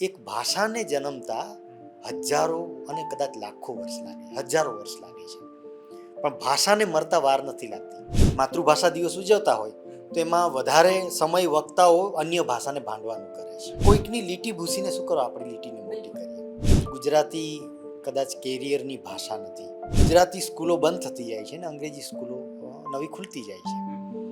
એક ભાષાને જન્મતા હજારો અને કદાચ લાખો વર્ષ લાગે, હજારો વર્ષ લાગે છે. પણ ભાષાને મરતા વાર નથી લાગતી. માતૃભાષા દિવસ ઉજવતા હોય તો એમાં વધારે સમય વક્તાઓ અન્ય ભાષાને ભાંડવાનું કરે છે. કોઈકની લીટી ભૂસીને શું કરો? આપણી લીટીને મોટી કરીએ. ગુજરાતી કદાચ કેરિયરની ભાષા નથી. ગુજરાતી સ્કૂલો બંધ થતી જાય છે ને, અંગ્રેજી સ્કૂલો નવી ખુલતી જાય છે.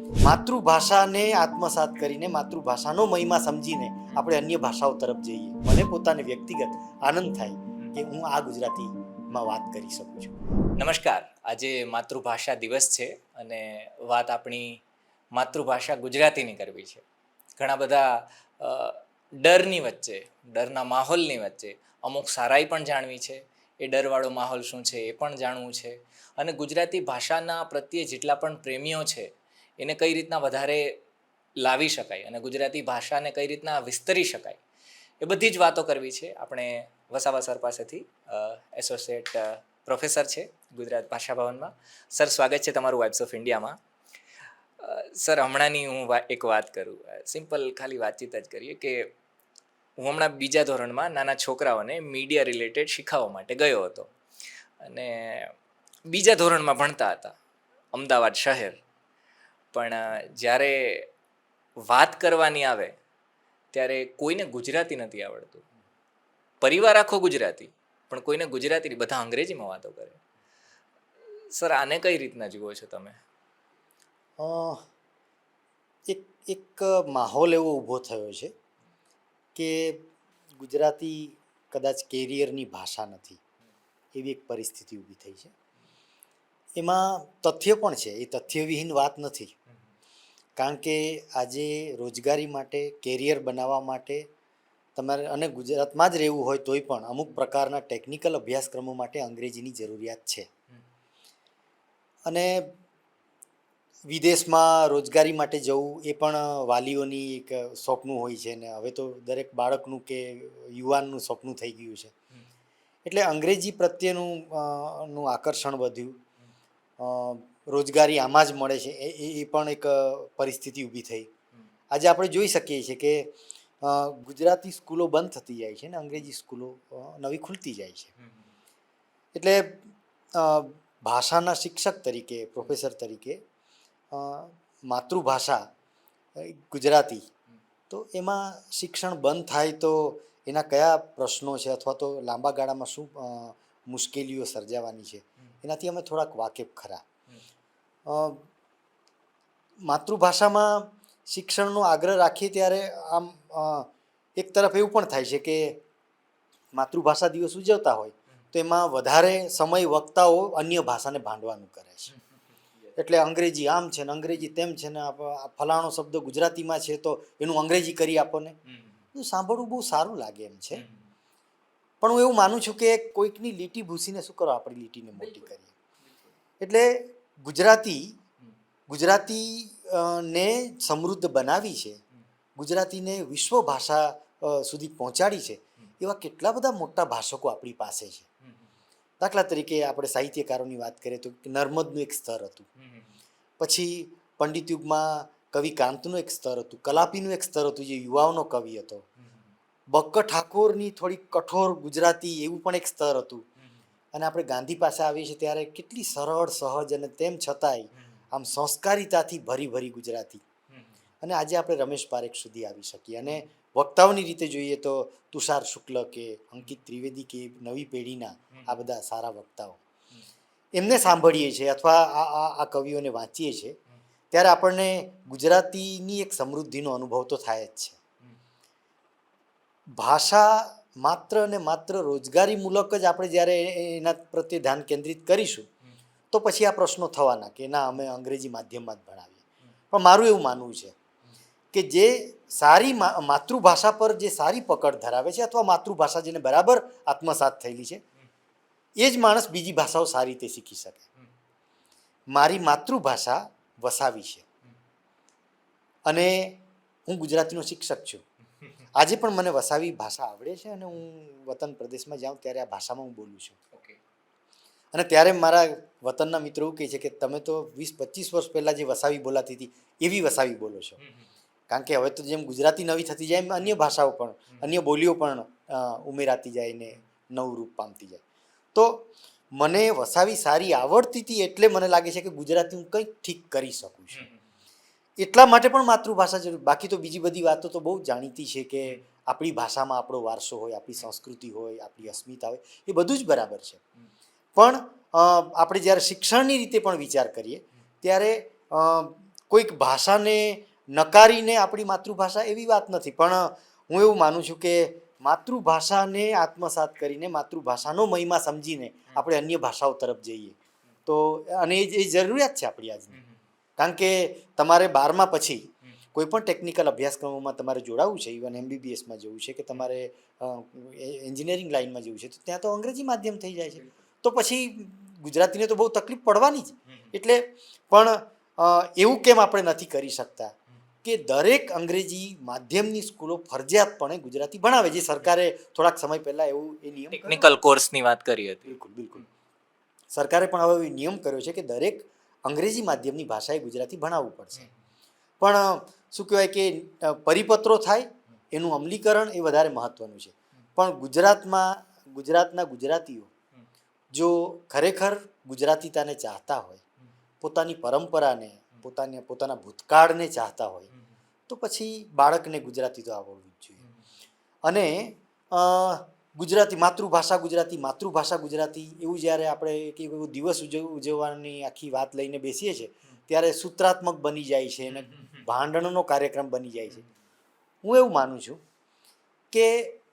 માતૃભાષાને આત્મસાત કરીને માતૃભાષાનો મહિમા સમજીને આપણે અન્ય ભાષાઓ તરફ જઈએ. મને પોતાને વ્યક્તિગત આનંદ થાય કે હું આ ગુજરાતીમાં વાત કરી શકું છું. નમસ્કાર. આજે માતૃભાષા દિવસ છે અને વાત આપણી માતૃભાષા ગુજરાતીની કરવી છે. ઘણા બધા ડરની વચ્ચે, ડરના માહોલની વચ્ચે અમુક સારાઈ પણ જાણવી છે. એ ડરવાળો માહોલ શું છે એ પણ જાણવું છે. અને ગુજરાતી ભાષાના પ્રત્યે જેટલા પણ પ્રેમીઓ છે એને કઈ રીતના વધારે લાવી શકાય અને ગુજરાતી ભાષાને કઈ રીતના વિસ્તરી શકાય, એ બધી જ વાતો કરવી છે. આપણે વસાવા સર પાસેથી એસોસિએટ પ્રોફેસર છે ગુજરાત ભાષા ભવનમાં. સર, સ્વાગત છે તમારું વાઇબ્સ ઓફ ઇન્ડિયામાં સર, હમણાંની હું એક વાત કરું. સિમ્પલ ખાલી વાતચીત જ કરીએ કે હું હમણાં બીજા ધોરણમાં નાના છોકરાઓને મીડિયા રિલેટેડ શીખવવા માટે ગયો હતો. અને બીજા ધોરણમાં ભણતા હતા, અમદાવાદ શહેર. પણ જ્યારે વાત કરવાની આવે, ત્યારે કોઈને ગુજરાતી નથી આવડતું. પરિવાર આખો ગુજરાતી, પણ કોઈને ગુજરાતી બધા અંગ્રેજીમાં વાતો કરે. સર, આને કઈ રીતના જુઓ છો તમે? એક એક માહોલ એવો ઊભો થયો છે કે ગુજરાતી કદાચ કેરિયરની ભાષા નથી. એવી એક પરિસ્થિતિ ઊભી થઈ છે. એમાં તથ્ય પણ છે એ તથ્યવિહીન વાત નથી. કારણ કે આજે રોજગારી માટે કેરિયર બનાવવા માટે તમારે અને ગુજરાતમાં જ રહેવું હોય તોય પણ અમુક પ્રકારના ટેકનિકલ અભ્યાસક્રમો માટે અંગ્રેજીની જરૂરિયાત છે. અને વિદેશમાં રોજગારી માટે જવું એ પણ વાલીઓની એક સ્વપ્નું હોય છે ને હવે તો દરેક બાળકનું કે યુવાનનું સ્વપ્નું થઈ ગયું છે. એટલે અંગ્રેજી પ્રત્યેનું નું આકર્ષણ વધ્યું. રોજગારી આમાં જ મળે છે. એ, એ- પણ એક પરિસ્થિતિ ઊભી થઈ. આજે આપણે જોઈ શકીએ છીએ કે ગુજરાતી સ્કૂલો બંધ થતી જાય છે ને, અંગ્રેજી સ્કૂલો નવી ખુલતી જાય છે. એટલે ભાષાના શિક્ષક તરીકે, પ્રોફેસર તરીકે માતૃભાષા ગુજરાતી, તો એમાં શિક્ષણ બંધ થાય તો એના કયા પ્રશ્નો છે? અથવા તો લાંબા ગાળામાં શું મુશ્કેલીઓ સર્જાવાની છે? એનાથી અમે થોડાક વાકેફ ખરા. માતૃભાષામાં શિક્ષણનો આગ્રહ રાખીએ ત્યારે આમ એક તરફ એવું પણ થાય છે કે માતૃભાષા દિવસ ઉજવતા હોય તો એમાં વધારે સમય વક્તાઓ અન્ય ભાષાને ભાંડવાનું કરે છે. એટલે અંગ્રેજી આમ છે ને અંગ્રેજી તેમ છે ને ફલાણો શબ્દ ગુજરાતીમાં છે તો એનું અંગ્રેજી કરી આપો ને. સાંભળવું બહુ સારું લાગે એમ છે. પણ હું એવું માનું છું કે કોઈકની લીટી ભૂસીને શું કરો આપણી લીટીને મોટી કરીએ? એટલે ગુજરાતી ગુજરાતી ને સમૃદ્ધ બનાવી છે ગુજરાતીને વિશ્વ ભાષા સુધી પહોંચાડી છે એવા કેટલા બધા મોટા ભાષકો આપણી પાસે છે. દાખલા તરીકે આપણે સાહિત્યકારોની વાત કરીએ તો નર્મદનું એક સ્તર હતું. પછી પંડિત યુગમાં કવિ કાંતનું એક સ્તર હતું કલાપીનું એક સ્તર હતું જે યુવાઓનો કવિ હતો. બક્કર ઠાકોરની થોડી કઠોર ગુજરાતી એવું પણ એક સ્તર હતું. અને આપણે ગાંધી પાસે આવીએ છીએ ત્યારે કેટલી સરળ સહજ અને તેમ છતાંય આમ સંસ્કારિતાથી ભરી ભરી ગુજરાતી. અને આજે આપણે રમેશ પારેખ સુધી આવી શકીએ. અને વક્તાઓની રીતે જોઈએ તો તુષાર શુક્લ કે અંકિત ત્રિવેદી કે નવી પેઢીના આ બધા સારા વક્તાઓ. એમને સાંભળીએ છીએ અથવા આ આ આ કવિઓને વાંચીએ છીએ ત્યારે આપણને ગુજરાતીની એક સમૃદ્ધિનો અનુભવ તો થાય જ છે. ભાષા માત્ર ને માત્ર રોજગારીમૂલક જ આપણે જ્યારે એના પ્રત્યે ધ્યાન કેન્દ્રિત કરીશું તો પછી આ પ્રશ્નો થવાના કે ના અમે અંગ્રેજી માધ્યમમાં જ ભણાવીએ. પણ મારું એવું માનવું છે કે જે સારી માતૃભાષા પર જે સારી પકડ ધરાવે છે અથવા માતૃભાષા જેને બરાબર આત્મસાત થયેલી છે એ જ માણસ બીજી ભાષાઓ સારી રીતે શીખી શકે. મારી માતૃભાષા વસાવી છે. અને હું ગુજરાતીનો શિક્ષક છું. આજે પણ મને વસાવી ભાષા આવડે છે અને હું વતન પ્રદેશમાં જાઉં ત્યારે આ ભાષામાં હું બોલું છું. અને ત્યારે મારા વતનના મિત્રો એવું કહે છે કે તમે તો વીસ પચીસ વર્ષ પહેલાં જે વસાવી બોલાતી હતી એવી વસાવી બોલો છો. કારણ કે હવે તો જેમ ગુજરાતી નવી થતી જાય એમ અન્ય ભાષાઓ પણ અન્ય બોલીઓ પણ ઉમેરાતી જાય ને નવું રૂપ પામતી જાય. તો મને વસાવી સારી આવડતી હતી એટલે મને લાગે છે કે ગુજરાતી હું કંઈક ઠીક કરી શકું છું. એટલા માટે પણ માતૃભાષા જરૂર. બાકી તો બીજી બધી વાતો તો બહુ જાણીતી છે કે આપણી ભાષામાં આપણો વારસો હોય આપણી સંસ્કૃતિ હોય આપણી અસ્મિતા હોય એ બધું જ બરાબર છે. પણ આપણે જ્યારે શિક્ષણની રીતે પણ વિચાર કરીએ ત્યારે કોઈક ભાષાને નકારીને આપણી માતૃભાષા એવી વાત નથી. પણ હું એવું માનું છું કે માતૃભાષાને આત્મસાત કરીને માતૃભાષાનો મહિમા સમજીને આપણે અન્ય ભાષાઓ તરફ જઈએ. તો અને એ જરૂરિયાત છે આપણી આજની. કારણ કે તમારે બારમા પછી કોઈપણ ટેકનિકલ અભ્યાસક્રમોમાં તમારે જોડાવવું છે ઇવન એમબીબીએસમાં જવું છે કે તમારે એન્જિનિયરિંગ લાઇનમાં જવું છે તો ત્યાં તો અંગ્રેજી માધ્યમ થઈ જાય છે. તો પછી ગુજરાતીને તો બહુ તકલીફ પડવાની જ. એટલે પણ એવું કેમ આપણે નથી કરી શકતા કે દરેક અંગ્રેજી માધ્યમની સ્કૂલો ફરજિયાતપણે ગુજરાતી ભણાવે જે સરકારે થોડાક સમય પહેલા એવું એ નિયમ ટેકનિકલ કોર્સની વાત કરી હતી. બિલકુલ બિલકુલ. સરકારે પણ હવે એ નિયમ કર્યો છે કે દરેક અંગ્રેજી માધ્યમની ભાષાએ ગુજરાતી ભણાવવું પડશે. પણ શું કહેવાય કે પરિપત્રો થાય એનું અમલીકરણ એ વધારે મહત્વનું છે. પણ ગુજરાતમાં ગુજરાતના ગુજરાતીઓ જો ખરેખર ગુજરાતીતાને ચાહતા હોય પોતાની પરંપરાને પોતાને પોતાના ભૂતકાળને ચાહતા હોય તો પછી બાળકને ગુજરાતી તો આવડવું જ જોઈએ. અને ગુજરાતી માતૃભાષા ગુજરાતી માતૃભાષા, ગુજરાતી એવું જ્યારે આપણે એક એવું દિવસ ઉજવવાની આખી વાત લઈને બેસીએ છીએ, ત્યારે સૂત્રાત્મક બની જાય છે અને ભાંડણનો કાર્યક્રમ બની જાય છે. હું એવું માનું છું કે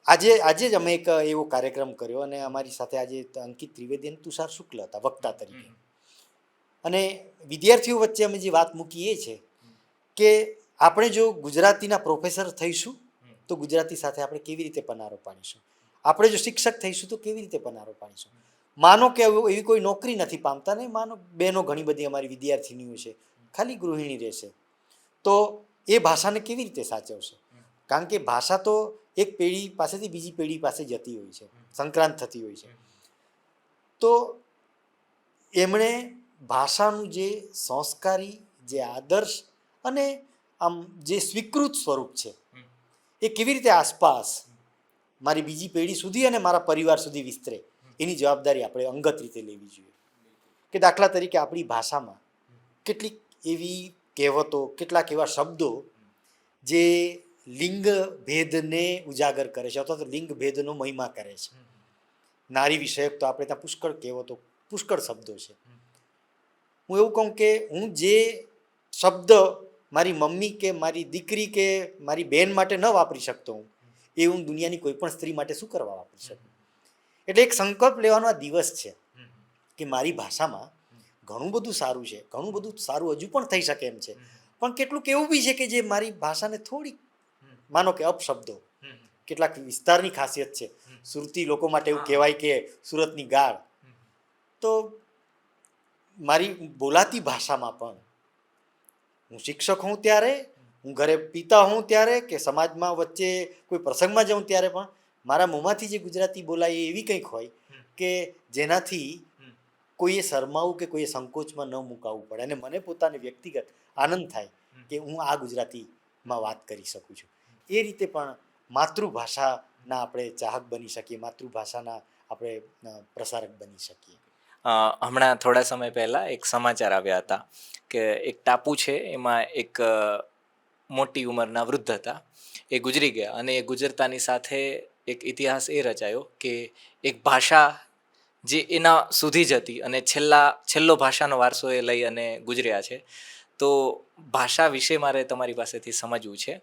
આજે આજે જ અમે એક એવો કાર્યક્રમ કર્યો અને અમારી સાથે આજે અંકિત ત્રિવેદી અને તુષાર શુક્લ હતા, વક્તા તરીકે. અને વિદ્યાર્થીઓ વચ્ચે અમે જે વાત મૂકી એ છે કે આપણે જો ગુજરાતીના પ્રોફેસર થઈશું, તો ગુજરાતી સાથે આપણે કેવી રીતે પનારો પાડીશું? આપણે જો શિક્ષક થઈશું તો કેવી રીતે પનારો પાડીશું? માનો કે એવી કોઈ નોકરી નથી પામતા ને માનો, બહેનો ઘણી બધી અમારી વિદ્યાર્થીનીઓ છે, ખાલી ગૃહિણી રહેશે. તો એ ભાષાને કેવી રીતે સાચવશે? કારણ કે ભાષા તો એક પેઢી પાસેથી બીજી પેઢી પાસે જતી હોય છે, સંક્રાંત થતી હોય છે. તો એમણે ભાષાનું જે સંસ્કારી, જે આદર્શ અને આમ જે સ્વીકૃત સ્વરૂપ છે, એ કેવી રીતે આસપાસ મારી બીજી પેઢી સુધી અને મારા પરિવાર સુધી વિસ્તરે. એની જવાબદારી આપણે અંગત રીતે લેવી જોઈએ. કે દાખલા તરીકે આપણી ભાષામાં કેટલીક એવી કહેવતો, કેટલાક એવા શબ્દો જે લિંગ ભેદને ઉજાગર કરે છે અથવા તો લિંગ ભેદનો મહિમા કરે છે. નારી વિષયક તો આપણે ત્યાં પુષ્કળ કહેવતો, પુષ્કળ શબ્દો છે. હું એવું કહું કે હું જે શબ્દ મારી મમ્મી કે મારી દીકરી કે મારી બેન માટે ન વાપરી શકતો હું એ હું દુનિયાની કોઈ પણ સ્ત્રી માટે શું કરવા વાપરી શકું? એટલે એક સંકલ્પ લેવાનો આ દિવસ છે કે મારી ભાષામાં ઘણું બધું સારું છે, ઘણું બધું સારું હજુ પણ થઈ શકે એમ છે. પણ કેટલુંક એવું બી છે કે જે મારી ભાષાને થોડીક, માનો કે અપશબ્દો, કેટલાક વિસ્તારની ખાસિયત છે. સુરતી લોકો માટે એવું કહેવાય કે સુરતની ગાળ. તો મારી બોલાતી ભાષામાં પણ હું શિક્ષક હોઉં ત્યારે હું ઘરે પિતા હોઉં ત્યારે કે સમાજમાં વચ્ચે કોઈ પ્રસંગમાં જાઉં ત્યારે પણ મારા મોંમાંથી જે ગુજરાતી બોલાય એ એવી કંઈક હોય કે જેનાથી કોઈએ શરમાવું કે કોઈએ સંકોચમાં ન મુકાવવું પડે અને મને પોતાને વ્યક્તિગત આનંદ થાય કે હું આ ગુજરાતીમાં વાત કરી શકું છું. એ રીતે પણ માતૃભાષાના આપણે ચાહક બની શકીએ માતૃભાષાના આપણે પ્રસારક બની શકીએ. હમણાં થોડા સમય પહેલાં એક સમાચાર આવ્યા હતા કે એક ટાપુ છે એમાં એક મોટી ઉંમરના વૃદ્ધ હતા. એ ગુજરી ગયા અને એ ગુજરતાની સાથે એક ઇતિહાસ એ રચાયો કે એક ભાષા જે એના સુધી જ હતી અને છેલ્લા, છેલ્લો ભાષાનો વારસો એ લઈ અને ગુજર્યા છે. તો ભાષા વિશે મારે તમારી પાસેથી સમજવું છે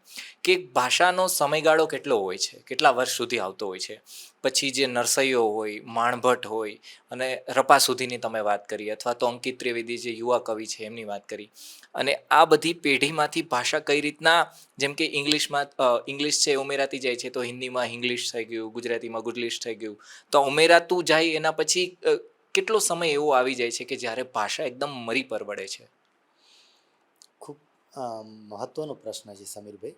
કે ભાષાનો સમયગાળો કેટલો હોય છે? કેટલા વર્ષ સુધી આવતો હોય છે? પછી જે નરસૈયો હોય, માણભટ્ટ હોય અને રપા સુધીની તમે વાત કરી અથવા તો અંકિત ત્રિવેદી જે યુવા કવિ છે એમની વાત કરી. અને આ બધી પેઢીમાંથી ભાષા કઈ રીતના, જેમ કે ઇંગ્લિશમાં ઇંગ્લિશ છે ઉમેરાતી જાય છે તો હિન્દીમાં ઇંગ્લિશ થઈ ગયું, ગુજરાતીમાં ગુજલિશ થઈ ગયું. તો ઉમેરાતું જાય એના પછી કેટલો સમય એવો આવી જાય છે કે જ્યારે ભાષા એકદમ મરી પરવડે છે? મહત્વનો પ્રશ્ન છે સમીરભાઈ.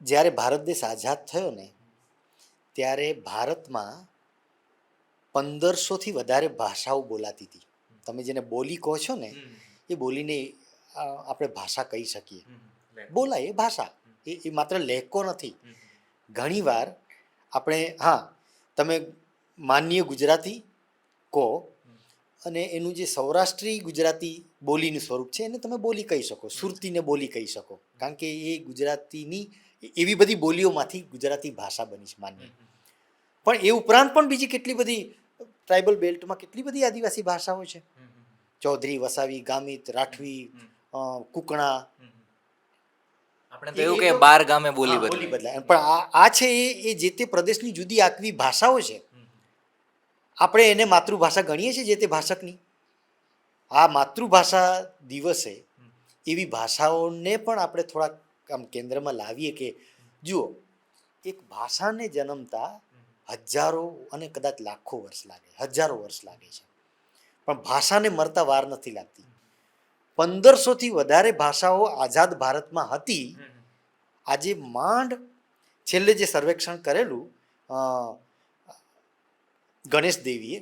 જ્યારે ભારત દેશ આઝાદ થયો ને ત્યારે ભારતમાં પંદરસોથી વધારે ભાષાઓ બોલાતી હતી. તમે જેને બોલી કહો છો ને એ બોલીને આપણે ભાષા કહી શકીએ. બોલાય એ ભાષા. એ એ માત્ર લહેકો નથી. ઘણીવાર આપણે હા તમે માનનીય ગુજરાતી કહો અને એનું જે સૌરાષ્ટ્રી ગુજરાતી બોલીનું સ્વરૂપ છે એને તમે બોલી કહી શકો સુરતીને બોલી કહી શકો. કારણ કે એ ગુજરાતીની એવી બધી બોલીઓમાંથી ગુજરાતી ભાષા બની છે માન્ય. પણ એ ઉપરાંત પણ બીજી કેટલી બધી ટ્રાઇબલ બેલ્ટમાં કેટલી બધી આદિવાસી ભાષાઓ છે. ચૌધરી વસાવી ગામિત રાઠવી કુકણા. આપણે તો એવું કે બાર ગામે બોલી બદલાય. પણ આ છે એ એ જે તે પ્રદેશની જુદી આગવી ભાષાઓ છે આપણે એને માતૃભાષા ગણીએ છીએ જે તે ભાષકની. આ માતૃભાષા દિવસે એવી ભાષાઓને પણ આપણે થોડાક આમ કેન્દ્રમાં લાવીએ કે, જુઓ, એક ભાષાને જન્મતા હજારો અને કદાચ લાખો વર્ષ લાગે, હજારો વર્ષ લાગે છે. પણ ભાષાને મરતા વાર નથી લાગતી. પંદરસોથી વધારે ભાષાઓ આઝાદ ભારતમાં હતી. આજે માંડ છેલ્લે જે સર્વેક્ષણ કરેલું ગણેશ દેવીએ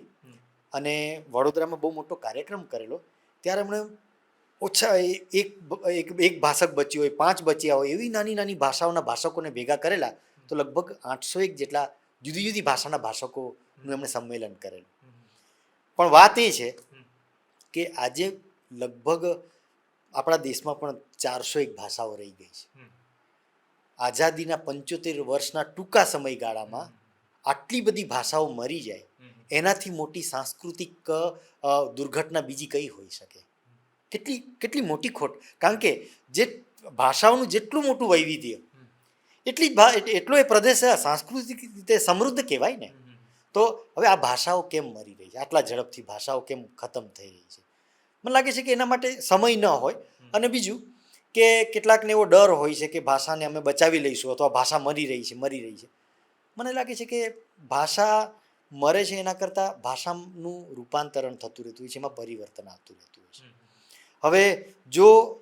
અને વડોદરામાં બહુ મોટો કાર્યક્રમ કરેલો. ત્યારે એમણે ઓછા એક એક એક ભાષક બચ્યું હોય પાંચ બચ્યા હોય એવી નાની નાની ભાષાઓના ભાષકોને ભેગા કરેલા. તો લગભગ આઠસો એક જેટલા જુદી જુદી ભાષાના ભાષકોનું એમણે સંમેલન કરેલું. પણ વાત એ છે કે આજે લગભગ આપણા દેશમાં પણ ચારસો એક ભાષાઓ રહી ગઈ છે. આઝાદીના પંચોતેર વર્ષના ટૂંકા સમયગાળામાં આટલી બધી ભાષાઓ મરી જાય એનાથી મોટી સાંસ્કૃતિક દુર્ઘટના બીજી કઈ હોઈ શકે? કેટલી કેટલી મોટી ખોટ? કારણ કે જે ભાષાઓનું જેટલું મોટું વૈવિધ્ય એટલી જ એટલો એ પ્રદેશ સાંસ્કૃતિક રીતે સમૃદ્ધ કહેવાય ને. તો હવે આ ભાષાઓ કેમ મરી રહી છે? આટલા ઝડપથી ભાષાઓ કેમ ખતમ થઈ રહી છે? મને લાગે છે કે એના માટે સમય ન હોય. અને બીજું કે કેટલાકને એવો ડર હોય છે કે ભાષાને અમે બચાવી લઈશું અથવા ભાષા મરી રહી છે મરી રહી છે. મને લાગે છે કે ભાષા મરે છે એના કરતાં ભાષાનું રૂપાંતરણ થતું રહેતું હોય છે, એમાં પરિવર્તન આવતું રહેતું હોય છે. હવે જો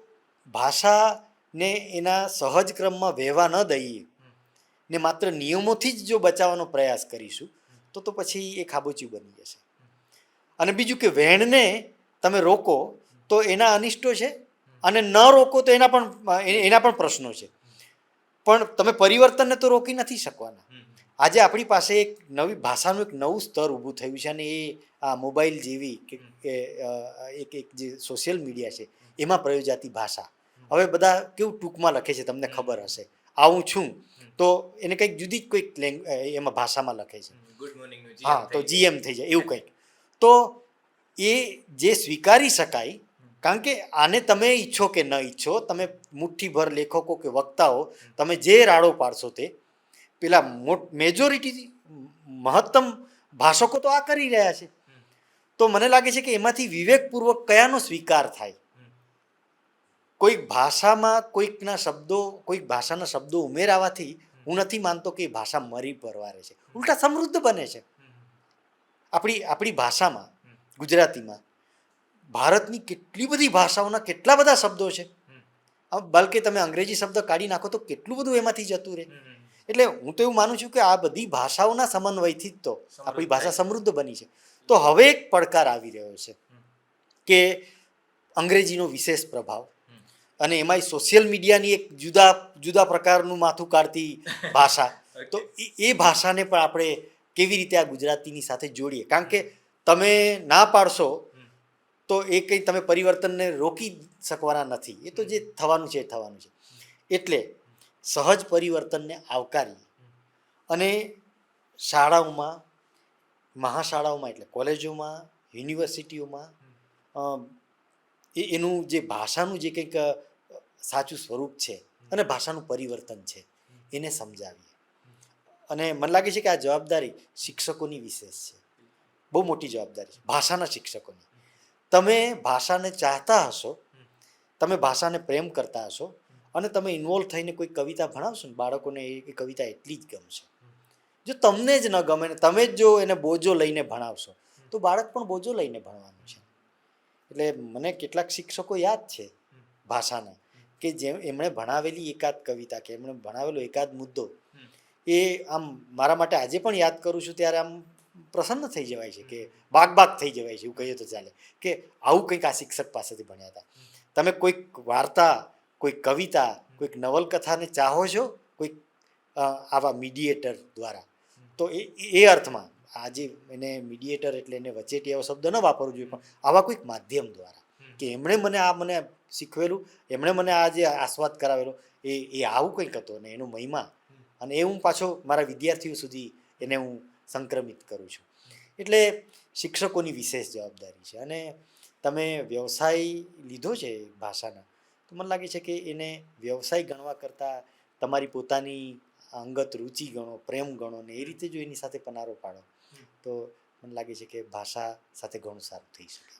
ભાષાને એના સહજ ક્રમમાં વહેવા ન દઈએ, ને માત્ર નિયમોથી જ જો બચાવવાનો પ્રયાસ કરીશું, તો તો પછી એ ખાબોચિયું બની જશે. અને બીજું કે વહેણને તમે રોકો, તો એના અનિષ્ટો છે, અને ન રોકો તો એના પણ એના પણ પ્રશ્નો છે. પણ તમે પરિવર્તનને તો રોકી નથી શકવાના. આજે આપણી પાસે એક નવી ભાષાનું એક નવું સ્તર ઊભું થયું છે અને એ આ મોબાઈલ જેવી કે એક એક જે સોશિયલ મીડિયા છે એમાં પ્રયોજાતી ભાષા. હવે બધા કેવું ટૂંકમાં લખે છે તમને ખબર હશે. આવું છું. તો એને કંઈક જુદી જ કોઈક લેંગ એમાં ભાષામાં લખે છે. ગુડ મોર્નિંગ હા તો જીએમ થઈ જાય એવું કંઈક. તો એ જે સ્વીકારી શકાય કારણ કે આને તમે ઈચ્છો કે ન ઈચ્છો તમે મુઠ્ઠીભર લેખકો કે વક્તાઓ તમે જે રાડો પાડશો તે પેલા મેજોરિટી મહત્તમ ભાષકો તો આ કરી રહ્યા છે. તો મને લાગે છે કે એમાંથી વિવેકપૂર્વક કયાનો સ્વીકાર થાય? કોઈક ભાષામાં કોઈકના શબ્દો, કોઈક ભાષાના શબ્દો ઉમેરાવાથી હું નથી માનતો કે એ ભાષા મરી પરવારે છે. ઉલટા સમૃદ્ધ બને છે. આપણી આપણી ભાષામાં, ગુજરાતીમાં, ભારતની કેટલી બધી ભાષાઓના કેટલા બધા શબ્દો છે. બલકે તમે અંગ્રેજી શબ્દ કાઢી નાખો તો કેટલું બધું એમાંથી જતું રહે. એટલે હું તો એવું માનું છું કે આ બધી ભાષાઓના સમન્વયથી જ તો આપણી ભાષા સમૃદ્ધ બની છે. તો હવે એક પડકાર આવી રહ્યો છે કે અંગ્રેજીનો વિશેષ પ્રભાવ અને એમાંય સોશિયલ મીડિયાની એક જુદા જુદા પ્રકારનું માથું કાઢતી ભાષા. તો એ- એ ભાષાને પણ આપણે કેવી રીતે આ ગુજરાતીની સાથે જોડીએ? કારણ કે તમે ના પાડશો તો એ કંઈ તમે પરિવર્તનને રોકી શકવાના નથી. એ તો જે થવાનું છે એ થવાનું છે. એટલે સહજ પરિવર્તનને આવકારીએ અને શાળાઓમાં, મહાશાળાઓમાં એટલે કોલેજોમાં, યુનિવર્સિટીઓમાં એ એનું જે ભાષાનું જે કંઈક સાચું સ્વરૂપ છે અને ભાષાનું પરિવર્તન છે, એને સમજાવીએ. અને મને લાગે છે કે આ જવાબદારી શિક્ષકોની વિશેષ છે. બહુ મોટી જવાબદારી ભાષાના શિક્ષકોની. તમે ભાષાને ચાહતા હશો, તમે ભાષાને પ્રેમ કરતા હશો અને તમે ઇન્વોલ્વ થઈને કોઈ કવિતા ભણાવશો ને, બાળકોને એ કવિતા એટલી જ ગમશે જો તમને જ ન ગમે ને, તમે જ જો એને બોજો લઈને ભણાવશો, તો બાળક પણ બોજો લઈને ભણવાનું છે. એટલે મને કેટલાક શિક્ષકો યાદ છે ભાષાના, કે જેમ એમણે ભણાવેલી એકાદ કવિતા કે એમણે ભણાવેલો એકાદ મુદ્દો, એ આમ મારા માટે આજે પણ યાદ કરું છું, ત્યારે આમ પ્રસન્ન થઈ જવાય છે કે બાગ બાગ થઈ જવાય છે, એવું કહીએ તો ચાલે, કે આવું કંઈક આ શિક્ષક પાસેથી ભણ્યા હતા. તમે કોઈક વાર્તા કોઈક કવિતા કોઈક નવલકથાને ચાહો છો? કોઈક આવા મીડિયેટર દ્વારા. તો એ એ અર્થમાં આજે એને મીડિયેટર એટલે એને વચેટી એવો શબ્દ ન વાપરવો જોઈએ પણ આવા કોઈક માધ્યમ દ્વારા કે એમણે મને આ મને શીખવેલું એમણે મને આ જે આસ્વાદ કરાવેલો એ એ આવું કંઈક હતો અને એનો મહિમા. અને એ હું પાછો મારા વિદ્યાર્થીઓ સુધી એને હું સંક્રમિત કરું છું. એટલે શિક્ષકોની વિશેષ જવાબદારી છે. અને તમે વ્યવસાય લીધો છે ભાષાના? તો મને લાગે છે કે એને વ્યવસાય ગણવા કરતાં તમારી પોતાની અંગત રુચિ ગણો, પ્રેમ ગણો ને એ રીતે જો એની સાથે પનારો પાડો, તો મને લાગે છે કે ભાષા સાથે ઘણું સારું થઈ શકે.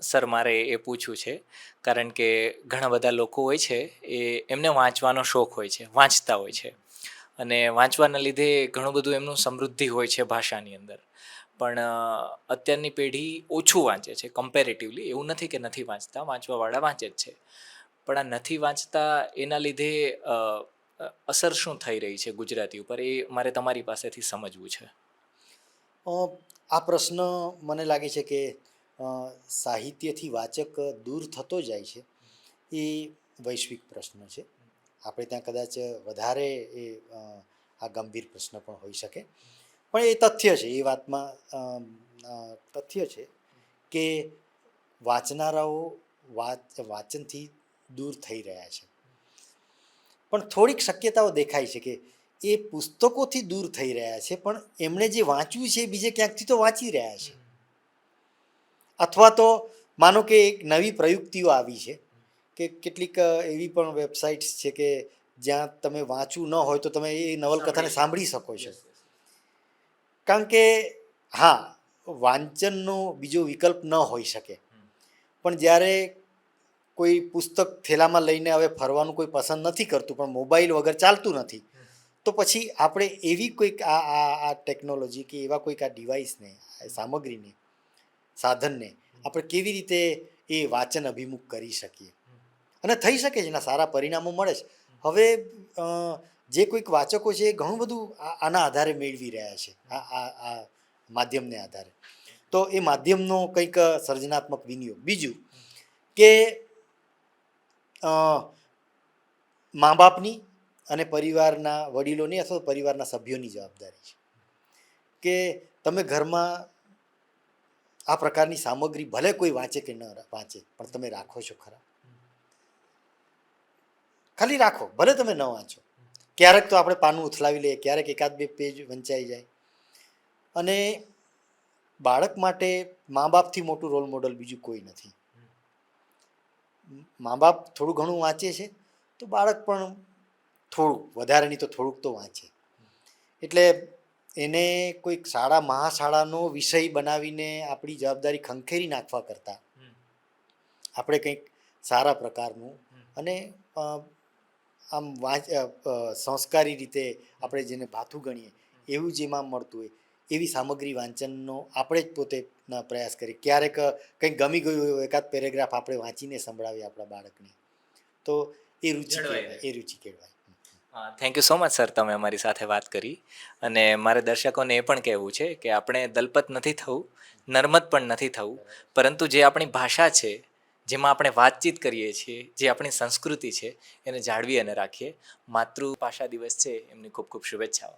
સર, મારે એ પૂછવું છે, કારણ કે ઘણા બધા લોકો હોય છે, એ એમને વાંચવાનો શોખ હોય છે, વાંચતા હોય છે. અને વાંચવાના લીધે ઘણું બધું એમનું સમૃદ્ધિ હોય છે ભાષાની અંદર. પણ અત્યારની પેઢી ઓછું વાંચે છે કમ્પેરેટિવલી એવું નથી કે નથી વાંચતા, વાંચવાવાળા વાંચે જ છે. પણ આ નથી વાંચતા એના લીધે અસર શું થઈ રહી છે ગુજરાતી ઉપર એ મારે તમારી પાસેથી સમજવું છે. આ પ્રશ્ન મને લાગે છે કે સાહિત્યથી વાચક દૂર થતો જાય છે, એ વૈશ્વિક પ્રશ્ન છે. આપણે ત્યાં કદાચ વધારે એ આ ગંભીર પ્રશ્ન પણ હોઈ શકે. પણ એ તથ્ય છે, એ વાતમાં તથ્ય છે કે વાંચનારાઓ વાચ, વાંચનથી દૂર થઈ રહ્યા છે. પણ થોડીક શક્યતાઓ દેખાય છે કે એ પુસ્તકોથી દૂર થઈ રહ્યા છે પણ એમણે જે વાંચ્યું છે બીજે ક્યાંકથી તો વાંચી રહ્યા છે. અથવા તો માનો કે એક નવી પ્રયુક્તિઓ આવી છે કે કેટલીક એવી પણ વેબસાઇટ્સ છે કે જ્યાં તમે વાંચવું ન હોય તો તમે એ નવલકથાને સાંભળી શકો છો. કારણ કે હા વાંચનનો બીજો વિકલ્પ ન હોઈ શકે. પણ જ્યારે કોઈ પુસ્તક થેલામાં લઈને હવે ફરવાનું કોઈ પસંદ નથી કરતું, પણ મોબાઈલ વગર ચાલતું નથી. તો પછી આપણે એવી કોઈક આ આ આ ટેકનોલોજી કે એવા કોઈક આ ડિવાઇસને સામગ્રીને, સાધનને આપણે કેવી રીતે એ વાંચન અભિમુખ કરી શકીએ? અને થઈ શકે છે એના સારા પરિણામો મળે છે હવે જે કોઈક વાચકો છે એ ઘણું બધું આના આધારે મેળવી રહ્યા છે, આ આ આ માધ્યમને આધારે. તો એ માધ્યમનો કંઈક સર્જનાત્મક વિનિયોગ. બીજું કે મા બાપની અને પરિવારના વડીલોની અથવા પરિવારના સભ્યોની જવાબદારી છે. કે તમે ઘરમાં આ પ્રકારની સામગ્રી ભલે કોઈ વાંચે કે ન વાંચે, પણ તમે રાખો છો ખરા. ખાલી રાખો, ભલે તમે ન વાંચો. ક્યારેક તો આપણે પાનું ઉથલાવી લઈએ, ક્યારેક એકાદ બે પેજ વંચાઈ જાય. અને બાળક માટે મા બાપથી મોટું રોલ મોડલ બીજું કોઈ નથી. મા બાપ થોડું ઘણું વાંચે છે, તો બાળક પણ થોડું વધારે નહીં તો થોડુંક તો વાંચે. એટલે એને કોઈક શાળા, મહાશાળાનો વિષય બનાવીને આપણી જવાબદારી ખંખેરી નાખવા કરતાં આપણે કંઈક સારા પ્રકારનું અને આમ વાંચ સંસ્કારી રીતે આપણે જેને ભાથું ગણીએ, એવું જેમાં મળતું હોય. એવી સામગ્રી વાંચનનો આપણે જ પોતે પ્રયાસ કરીએ. ક્યારેક કંઈક ગમી ગયું હોય એકાદ પેરેગ્રાફ આપણે વાંચીને સંભળાવીએ આપણા બાળકને. તો એ રુચિ એ રુચિ કહેવાય thank you so much sir તમે અમારી સાથે વાત કરી. અને મારે દર્શકોને એ પણ કહેવું છે કે આપણે દલપત નથી થવું નર્મદ પણ નથી થવું. પરંતુ જે આપણી ભાષા છે જેમાં આપણે વાતચીત કરીએ છીએ જે આપણી સંસ્કૃતિ છે એને જાળવી અને રાખીએ. માતૃભાષા દિવસ છે એમની ખૂબ ખૂબ શુભેચ્છાઓ.